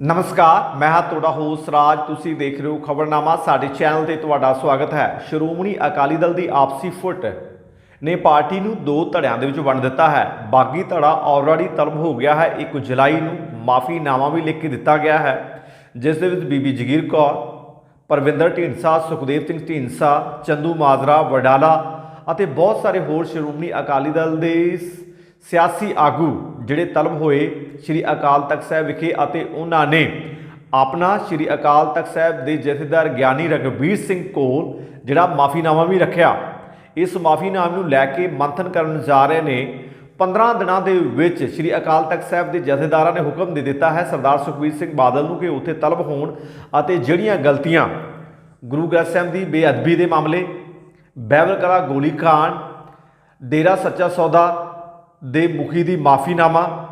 ਨਮਸਕਾਰ, ਮੈਂ ਹਾਂ ਤੁਹਾਡਾ ਹੋਸਟ ਰਾਜ। ਤੁਸੀਂ ਦੇਖ ਰਹੇ ਹੋ ਖਬਰਨਾਮਾ। ਸਾਡੇ ਚੈਨਲ ਤੇ ਤੁਹਾਡਾ ਸਵਾਗਤ ਹੈ। ਸ਼੍ਰੋਮਣੀ ਅਕਾਲੀ ਦਲ ਦੀ ਆਪਸੀ ਫੁੱਟ ਨੇ ਪਾਰਟੀ ਨੂੰ ਦੋ ਧੜਿਆਂ ਦੇ ਵਿੱਚ ਵੰਡ ਦਿੱਤਾ ਹੈ। ਬਾਗੀ ਧੜਾ ਆਲਰੇਡੀ ਤਲਬ ਹੋ ਗਿਆ ਹੈ। 1 ਜੁਲਾਈ ਨੂੰ ਮਾਫੀਨਾਮਾ ਵੀ ਲਿਖ ਕੇ ਦਿੱਤਾ ਗਿਆ ਹੈ। ਜਿਸ ਦੇ ਵਿੱਚ ਬੀਬੀ ਜਗੀਰ ਕੌਰ, ਪਰਵਿੰਦਰ ਢੀਂਡਸਾ, ਸੁਖਦੇਵ ਸਿੰਘ ਢੀਂਡਸਾ, ਚੰਦੂ ਮਾਜਰਾ, ਵਡਾਲਾ ਅਤੇ ਬਹੁਤ ਸਾਰੇ ਹੋਰ ਸ਼੍ਰੋਮਣੀ ਅਕਾਲੀ ਦਲ ਦੇ ਸਿਆਸੀ ਆਗੂ ਜਿਹੜੇ ਤਲਬ ਹੋਏ ਸ੍ਰੀ ਅਕਾਲ ਤਖਤ ਸਾਹਿਬ ਵਿਖੇ ਅਤੇ ਉਹਨਾਂ ਨੇ ਆਪਣਾ ਸ੍ਰੀ ਅਕਾਲ ਤਖਤ ਸਾਹਿਬ ਦੇ ਜਥੇਦਾਰ ਗਿਆਨੀ ਰਗਵੀਰ ਸਿੰਘ ਕੋਲ ਜਿਹੜਾ ਮਾਫੀਨਾਮਾ ਵੀ ਰੱਖਿਆ, ਇਸ ਮਾਫੀਨਾਮੇ ਨੂੰ ਲੈ ਕੇ ਮੰਥਨ ਕਰਨ ਜਾ ਰਹੇ ਨੇ। 15 ਦਿਨਾਂ ਦੇ ਵਿੱਚ ਸ੍ਰੀ ਅਕਾਲ ਤਖਤ ਸਾਹਿਬ ਦੇ ਜਥੇਦਾਰਾਂ ਨੇ ਹੁਕਮ ਦੇ ਦਿੱਤਾ ਹੈ ਸਰਦਾਰ ਸੁਖਬੀਰ ਸਿੰਘ ਬਾਦਲ ਨੂੰ ਕਿ ਉੱਥੇ ਤਲਬ ਹੋਣ ਅਤੇ ਜਿਹੜੀਆਂ ਗਲਤੀਆਂ ਗੁਰੂ ਗ੍ਰੰਥ ਸਾਹਿਬ ਦੀ ਬੇਅਦਬੀ ਦੇ ਮਾਮਲੇ ਬਾਈਬਲ ਕਲਾ ਗੋਲੀ ਕਾਂਡ ਡੇਰਾ ਸੱਚਾ ਸੌਦਾ ਦੇ ਮੁਖੀ ਦੀ ਮਾਫੀਨਾਮਾ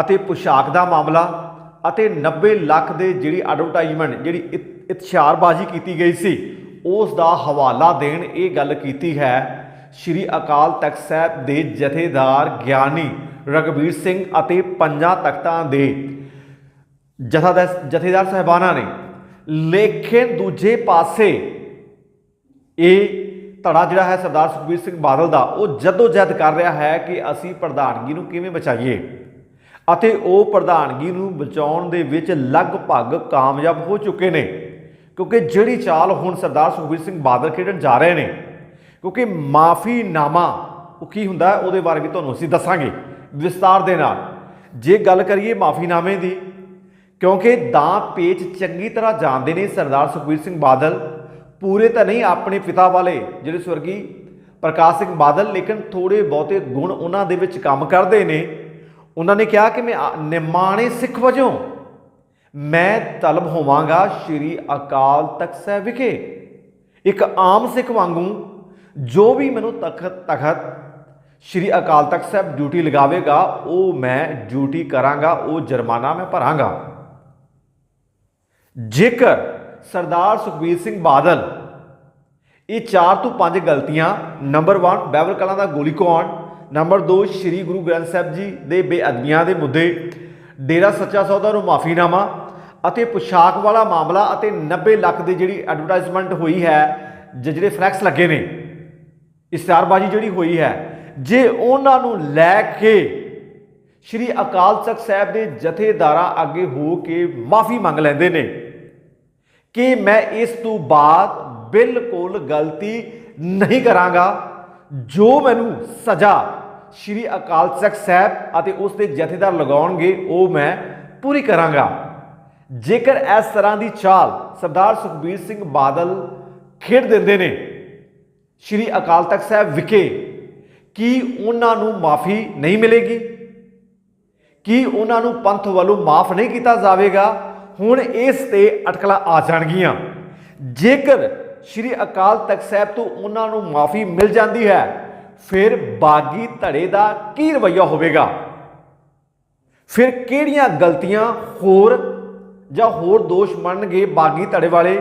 ਅਤੇ ਪੁਸ਼ਾਕ ਦਾ ਮਾਮਲਾ ਅਤੇ 90 ਲੱਖ ਦੇ ਜਿਹੜੀ ਐਡਵਰਟਾਈਜ਼ਮੈਂਟ ਜਿਹੜੀ ਇਤ- ਇਤਸ਼ਾਰਬਾਜ਼ੀ ਕੀਤੀ ਗਈ ਸੀ, ਉਸ ਦਾ ਹਵਾਲਾ ਦੇਣ ਇਹ ਗੱਲ ਕੀਤੀ ਹੈ, ਸ਼੍ਰੀ ਅਕਾਲ ਤਖਤ ਸਾਹਿਬ ਦੇ ਜਥੇਦਾਰ ਗਿਆਨੀ ਰਗਵੀਰ ਸਿੰਘ ਅਤੇ ਪੰਜਾਂ ਤਖਤਾਂ ਦੇ ਜਥਾਦਾਰ, ਜਥੇਦਾਰ ਸਾਹਿਬਾਨਾਂ ਨੇ, ਲੇਕਿਨ ਦੂਜੇ ਪਾਸੇ ਇਹ ਧੜਾ ਜਿਹੜਾ ਹੈ ਸਰਦਾਰ ਸੁਖਬੀਰ ਸਿੰਘ ਬਾਦਲ ਦਾ, ਉਹ ਜਦੋ ਜਹਿਦ ਕਰ ਰਿਹਾ ਹੈ ਕਿ ਅਸੀਂ ਪ੍ਰਧਾਨਗੀ ਨੂੰ ਕਿਵੇਂ ਬਚਾਈਏ ਅਤੇ ਉਹ ਪ੍ਰਧਾਨਗੀ ਨੂੰ ਬਚਾਉਣ ਦੇ ਵਿੱਚ ਲਗਭਗ ਕਾਮਯਾਬ ਹੋ ਚੁੱਕੇ ਨੇ। ਕਿਉਂਕਿ ਜਿਹੜੀ ਚਾਲ ਹੁਣ ਸਰਦਾਰ ਸੁਖਬੀਰ ਸਿੰਘ ਬਾਦਲ ਖੇਡਣ ਜਾ ਰਹੇ ਨੇ, ਕਿਉਂਕਿ ਮਾਫੀਨਾਮਾ, ਉਹ ਕੀ ਹੁੰਦਾ ਉਹਦੇ ਬਾਰੇ ਵੀ ਤੁਹਾਨੂੰ ਅਸੀਂ ਦੱਸਾਂਗੇ ਵਿਸਤਾਰ ਦੇ ਨਾਲ। ਜੇ ਗੱਲ ਕਰੀਏ ਮਾਫੀਨਾਮੇ ਦੀ, ਕਿਉਂਕਿ ਦਾਂ ਪੇਚ ਚੰਗੀ ਤਰ੍ਹਾਂ ਜਾਣਦੇ ਨੇ ਸਰਦਾਰ ਸੁਖਬੀਰ ਸਿੰਘ ਬਾਦਲ ਪੂਰੇ ਤਾਂ ਨਹੀਂ, ਆਪਣੇ ਪਿਤਾ ਵਾਲੇ ਜਿਹੜੇ ਸਵਰਗੀ ਪ੍ਰਕਾਸ਼ ਸਿੰਘ ਬਾਦਲ ਲੇਕਿਨ ਥੋੜੇ ਬਹੁਤੇ ਗੁਣ ਉਹਨਾਂ ਦੇ ਵਿੱਚ ਕੰਮ ਕਰਦੇ ਨੇ। ਉਹਨਾਂ ਨੇ ਕਿਹਾ ਕਿ ਮੈਂ ਨਿਮਾਣੇ ਸਿੱਖ ਵਜੋਂ ਮੈਂ ਤਲਬ ਹੋਵਾਂਗਾ ਸ਼੍ਰੀ ਅਕਾਲ ਤਖਤ ਸਾਹਿਬ ਵਿਖੇ। ਇੱਕ ਆਮ ਸਿੱਖ ਵਾਂਗੂ ਜੋ ਵੀ ਮੈਨੂੰ ਤਖਤ ਤਖਤ ਸ਼੍ਰੀ ਅਕਾਲ ਤਖਤ ਸਾਹਿਬ ਡਿਊਟੀ ਲਗਾਵੇਗਾ, ਉਹ ਮੈਂ ਡਿਊਟੀ ਕਰਾਂਗਾ, ਉਹ ਜੁਰਮਾਨਾ ਮੈਂ ਭਰਾਂਗਾ। ਜੇਕਰ ਸਰਦਾਰ ਸੁਖਬੀਰ ਸਿੰਘ ਬਾਦਲ। ਇਹ 4 ਤੋਂ 5 ਗਲਤੀਆਂ। ਨੰਬਰ 1 ਬਾਈਬਲ ਕਲਾਂ ਦਾ ਗੋਲੀ ਨੰਬਰ 2 ਸ੍ਰੀ ਗੁਰੂ ਗ੍ਰੰਥ ਸਾਹਿਬ ਜੀ ਦੇ ਬੇਅਦਬੀਆਂ ਦੇ ਮੁੱਦੇ। ਡੇਰਾ ਸੱਚਾ ਸੌਦਾ ਨੂੰ ਮਾਫੀਨਾਮਾ ਅਤੇ ਪੁਸ਼ਾਕ ਵਾਲਾ ਮਾਮਲਾ ਅਤੇ 90 ਲੱਖ ਦੀ ਜਿਹੜੀ ਐਡਵਰਟਾਈਜ਼ਮੈਂਟ ਹੋਈ ਹੈ, ਜ- ਜਿਹੜੇ ਫਲੈਕਸ ਲੱਗੇ ਨੇ, ਇਸ਼ਤਿਹਾਰਬਾਜ਼ੀ ਜਿਹੜੀ ਹੋਈ ਹੈ, ਜੇ ਉਹਨਾਂ ਨੂੰ ਲੈ ਕੇ ਸ਼੍ਰੀ ਅਕਾਲ ਤਖਤ ਸਾਹਿਬ ਦੇ ਜਥੇਦਾਰਾਂ ਅੱਗੇ ਹੋ ਕੇ ਮਾਫੀ ਮੰਗ ਲੈਂਦੇ ਨੇ ਕਿ ਮੈਂ ਇਸ ਤੋਂ ਬਾਅਦ ਬਿਲਕੁਲ ਗਲਤੀ ਨਹੀਂ ਕਰਾਂਗਾ। ਜੋ ਮੈਨੂੰ ਸਜ਼ਾ ਸ਼੍ਰੀ ਅਕਾਲ ਤਖਤ ਸਾਹਿਬ ਅਤੇ ਉਸ ਦੇ ਜਥੇਦਾਰ ਲਗਾਉਣਗੇ, ਉਹ ਮੈਂ ਪੂਰੀ ਕਰਾਂਗਾ। ਜੇਕਰ ਇਸ ਤਰ੍ਹਾਂ ਦੀ ਚਾਲ ਸਰਦਾਰ ਸੁਖਬੀਰ ਸਿੰਘ ਬਾਦਲ ਖੇਡ ਦਿੰਦੇ ਨੇ ਸ਼੍ਰੀ ਅਕਾਲ ਤਖਤ ਸਾਹਿਬ ਵਿਖੇ, ਕੀ ਉਹਨਾਂ ਨੂੰ ਮਾਫੀ ਨਹੀਂ ਮਿਲੇਗੀ? ਕੀ ਉਹਨਾਂ ਨੂੰ ਪੰਥ ਵੱਲੋਂ ਮਾਫ ਨਹੀਂ ਕੀਤਾ ਜਾਵੇਗਾ? ਹੁਣ ਇਸ ਤੇ ਅਟਕਲਾਂ ਆ ਜਾਣਗੀਆਂ। ਜੇਕਰ ਸ਼੍ਰੀ ਅਕਾਲ ਤਖਤ ਸਾਹਿਬ ਤੋਂ ਉਹਨਾਂ ਨੂੰ ਮਾਫੀ ਮਿਲ ਜਾਂਦੀ ਹੈ, ਫਿਰ ਬਾਗੀ ਧੜੇ ਦਾ ਕੀ ਰਵੱਈਆ ਹੋਵੇਗਾ? ਫਿਰ ਕਿਹੜੀਆਂ ਗਲਤੀਆਂ ਹੋਰ ਜਾਂ ਹੋਰ ਦੋਸ਼ ਮੰਨਣਗੇ ਬਾਗੀ ਧੜੇ ਵਾਲੇ?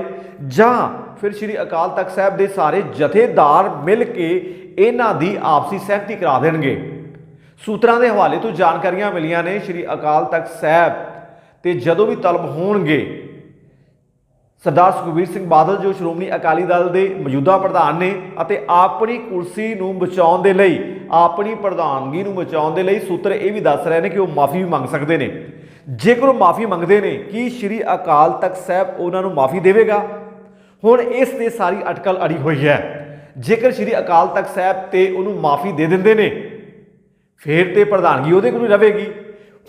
ਜਾਂ ਫਿਰ ਸ਼੍ਰੀ ਅਕਾਲ ਤਖਤ ਸਾਹਿਬ ਦੇ ਸਾਰੇ ਜਥੇਦਾਰ ਮਿਲ ਕੇ ਇਹਨਾਂ ਦੀ ਆਪਸੀ ਸਹਿਮਤੀ ਕਰਾ ਦੇਣਗੇ? ਸੂਤਰਾਂ ਦੇ ਹਵਾਲੇ ਤੋਂ ਜਾਣਕਾਰੀਆਂ ਮਿਲੀਆਂ ਨੇ ਸ਼੍ਰੀ ਅਕਾਲ ਤਖਤ ਸਾਹਿਬ। ਤੇ ਜਦੋਂ ਵੀ ਤਲਬ ਹੋਣਗੇ, ਸਰਦਾਰ ਸੁਖਬੀਰ ਸਿੰਘ ਬਾਦਲ ਜੋ ਸ਼੍ਰੋਮਣੀ ਅਕਾਲੀ ਦਲ ਦੇ ਮੌਜੂਦਾ ਪ੍ਰਧਾਨ ਨੇ ਅਤੇ ਆਪਣੀ ਕੁਰਸੀ ਨੂੰ ਬਚਾਉਣ ਦੇ ਲਈ, ਆਪਣੀ ਪ੍ਰਧਾਨਗੀ ਨੂੰ ਬਚਾਉਣ ਦੇ ਲਈ ਸੂਤਰ ਇਹ ਵੀ ਦੱਸ ਰਹੇ ਨੇ ਕਿ ਉਹ ਮਾਫੀ ਵੀ ਮੰਗ ਸਕਦੇ ਨੇ। ਜੇਕਰ ਉਹ ਮਾਫੀ ਮੰਗਦੇ ਨੇ, ਕੀ ਸ਼੍ਰੀ ਅਕਾਲ ਤਖਤ ਸਾਹਿਬ ਉਹਨਾਂ ਨੂੰ ਮਾਫੀ ਦੇਵੇਗਾ? ਹੁਣ ਇਸ ਤੇ ਸਾਰੀ ਅਟਕਲ ਅੜੀ ਹੋਈ ਹੈ। ਜੇਕਰ ਸ਼੍ਰੀ ਅਕਾਲ ਤਖਤ ਸਾਹਿਬ ਤੇ ਉਹਨੂੰ ਮਾਫੀ ਦੇ ਦਿੰਦੇ ਨੇ, ਫੇਰ ਤੇ ਪ੍ਰਧਾਨਗੀ ਉਹਦੇ ਕੋਲ ਹੀ ਰਹੇਗੀ।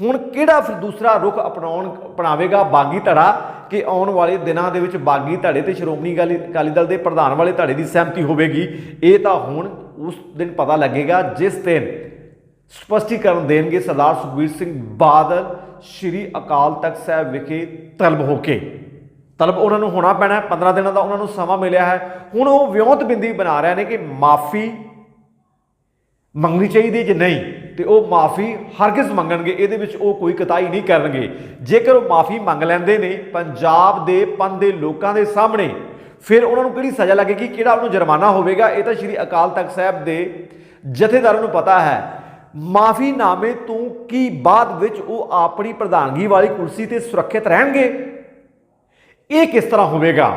ਹੁਣ ਕਿਹੜਾ ਫਿਰ ਦੂਸਰਾ ਰੁਖ ਅਪਣਾਉਣ, ਅਪਣਾਵੇਗਾ ਬਾਗੀ ਧੜਾ ਕਿ ਆਉਣ ਵਾਲੇ ਦਿਨਾਂ ਦੇ ਵਿੱਚ ਬਾਗੀ ਧੜੇ ਤੇ ਸ਼੍ਰੋਮਣੀ ਅਕਾਲੀ ਅਕਾਲੀ ਦਲ ਦੇ ਪ੍ਰਧਾਨ ਵਾਲੇ ਧੜੇ ਦੀ ਸਹਿਮਤੀ ਹੋਵੇਗੀ। ਇਹ ਤਾਂ ਹੁਣ ਉਸ ਦਿਨ ਪਤਾ ਲੱਗੇਗਾ ਜਿਸ ਦਿਨ ਸਪਸ਼ਟੀਕਰਨ ਦੇਣਗੇ ਸਰਦਾਰ ਸੁਖਬੀਰ ਸਿੰਘ ਬਾਦਲ, ਸ਼੍ਰੀ ਅਕਾਲ ਤਖਤ ਸਾਹਿਬ ਵਿਖੇ ਤਲਬ ਹੋ ਕੇ। ਤਲਬ ਉਹਨਾਂ ਨੂੰ ਹੋਣਾ ਪੈਣਾ ਹੈ 15 ਦਿਨਾਂ ਦਾ ਉਹਨਾਂ ਨੂੰ ਸਮਾਂ ਮਿਲਿਆ ਹੈ। ਹੁਣ ਉਹ ਵਿਉਂਤ ਬਿੰਦੀ ਬਣਾ ਰਹੇ ਨੇ ਕਿ ਮਾਫੀ ਮੰਗਣੀ ਚਾਹੀਦੀ ਹੈ ਜੇ ਨਹੀਂ? ਤੇ ਉਹ ਮਾਫੀ ਹਰਗਿਜ਼ ਮੰਗਣਗੇ, ਇਹਦੇ ਵਿੱਚ ਉਹ ਕੋਈ ਕਤਾਈ ਨਹੀਂ ਕਰਨਗੇ। ਜੇਕਰ ਉਹ ਮਾਫੀ ਮੰਗ ਲੈਂਦੇ ਨੇ ਪੰਜਾਬ ਦੇ ਪੰਨ ਦੇ ਲੋਕਾਂ ਦੇ ਸਾਹਮਣੇ, ਫਿਰ ਉਹਨਾਂ ਨੂੰ ਕਿਹੜੀ ਸਜ਼ਾ ਲੱਗੇਗੀ? ਕਿਹੜਾ ਉਹਨੂੰ ਜੁਰਮਾਨਾ ਹੋਵੇਗਾ? ਇਹ ਤਾਂ ਸ਼੍ਰੀ ਅਕਾਲ ਤਖਤ ਸਾਹਿਬ ਦੇ ਜਥੇਦਾਰਾਂ ਨੂੰ ਪਤਾ ਹੈ। ਮਾਫੀਨਾਮੇ ਤੋਂ ਕੀ ਬਾਅਦ ਵਿੱਚ ਉਹ ਆਪਣੀ ਪ੍ਰਧਾਨਗੀ ਵਾਲੀ ਕੁਰਸੀ ਤੇ ਸੁਰੱਖਿਅਤ ਰਹਿਣਗੇ? ਇਹ ਕਿਸ ਤਰ੍ਹਾਂ ਹੋਵੇਗਾ?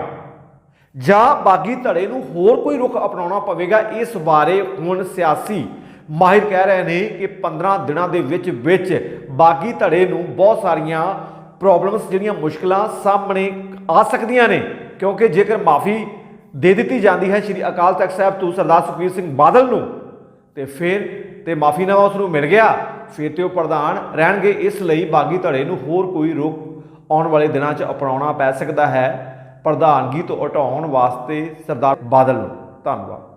ਜਾਂ ਬਾਗੀ ਧੜੇ ਨੂੰ ਹੋਰ ਕੋਈ ਰੁਖ ਅਪਣਾਉਣਾ ਪਵੇਗਾ? ਇਸ ਬਾਰੇ ਹੁਣ ਸਿਆਸੀ ਮਾਹਿਰ ਕਹਿ ਰਹੇ ਨੇ ਕਿ 15 ਦਿਨਾਂ ਦੇ ਵਿੱਚ ਵਿੱਚ ਬਾਗੀ ਧੜੇ ਨੂੰ ਬਹੁਤ ਸਾਰੀਆਂ ਪ੍ਰੋਬਲਮਸ ਜਿਹੜੀਆਂ ਮੁਸ਼ਕਲਾਂ ਸਾਹਮਣੇ ਆ ਸਕਦੀਆਂ ਨੇ। ਕਿਉਂਕਿ ਜੇਕਰ ਮਾਫੀ ਦੇ ਦਿੱਤੀ ਜਾਂਦੀ ਹੈ ਸ੍ਰੀ ਅਕਾਲ ਤਖਤ ਸਾਹਿਬ ਤੋਂ ਸਰਦਾਰ ਸੁਖਬੀਰ ਸਿੰਘ ਬਾਦਲ ਨੂੰ, ਤੇ ਫਿਰ ਤੇ ਮਾਫੀਨਾਮਾ ਉਸ ਨੂੰ ਮਿਲ ਗਿਆ, ਫਿਰ ਤੇ ਉਹ ਪ੍ਰਧਾਨ ਰਹਿਣਗੇ। ਇਸ ਲਈ ਬਾਗੀ ਧੜੇ ਨੂੰ ਹੋਰ ਕੋਈ ਰੋਕ ਆਉਣ ਵਾਲੇ ਦਿਨਾਂ 'ਚ ਅਪਣਾਉਣਾ ਪੈ ਸਕਦਾ ਹੈ। ਪ੍ਰਧਾਨਗੀ ਤੋਂ ਹਟਾਉਣ ਵਾਸਤੇ ਸਰਦਾਰ ਬਾਦਲ ਨੂੰ ਧੰਨਵਾਦ।